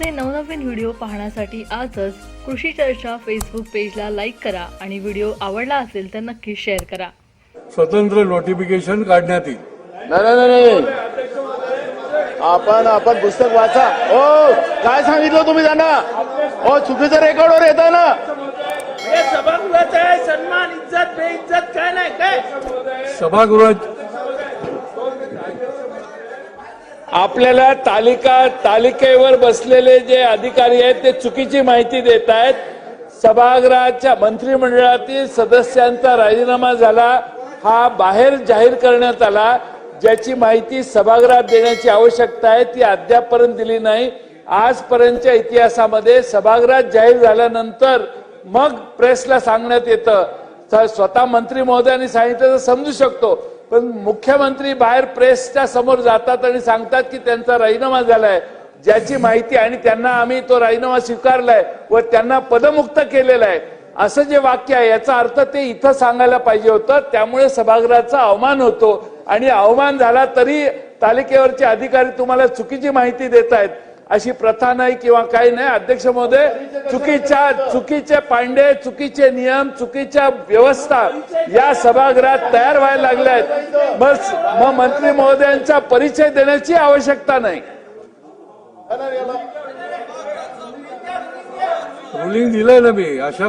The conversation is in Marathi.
असे नवनवीन व्हिडिओ पाहण्यासाठी आजच कृषी चर्चा फेसबुक पेजला लाईक करा आणि व्हिडिओ आवडला असेल तर नक्की शेअर करा. स्वतंत्र नोटिफिकेशन काढण्यात येईल नाही नाही आपण आपण पुस्तक वाचा. हो काय सांगितलं तुम्ही त्यांना? हो चुकीचं रेकॉर्डवर येतं ना? हे सभागृहाचा सन्मान इज्जत बेइज्जत काय नाही काय? सभागृहात आपल्याला तालिका तालिकेवर बसलेले जे अधिकारी आहेत ते चुकीची माहिती देत आहेत. सभागृहाच्या मंत्रिमंडळातील सदस्यांचा राजीनामा झाला. हा बाहेर जाहीर करण्यात आला. ज्याची माहिती सभागृहात देण्याची आवश्यकता आहे ती अद्यापपर्यंत दिली नाही. आजपर्यंतच्या इतिहासामध्ये सभागृहात जाहीर झाल्यानंतर मग प्रेसला सांगण्यात येतं. स्वतः मंत्री महोदयांनी सांगितलं तर समजू शकतो. पण मुख्यमंत्री बाहेर प्रेसच्या समोर जातात आणि सांगतात की त्यांचा राजीनामा झालाय. ज्याची माहिती आणि त्यांना आम्ही तो राजीनामा स्वीकारलाय व त्यांना पदमुक्त केलेला आहे असं जे वाक्य आहे याचा अर्थ ते इथं सांगायला पाहिजे होतं. त्यामुळे सभागृहाचा अवमान होतो. आणि अवमान झाला तरी तालिकेवरचे अधिकारी तुम्हाला चुकीची माहिती देत आहेत अशी प्रथा नाही किंवा काही नाही. अध्यक्ष महोदय चुकीच्या चुकीचे पांडे चुकीचे नियम चुकीच्या व्यवस्था या सभागृहात तयार व्हायला लागल्या आहेत. मग मग मंत्री महोदयांचा परिचय देण्याची आवश्यकता नाही. रुलिंग दिलंय ना मी. अशा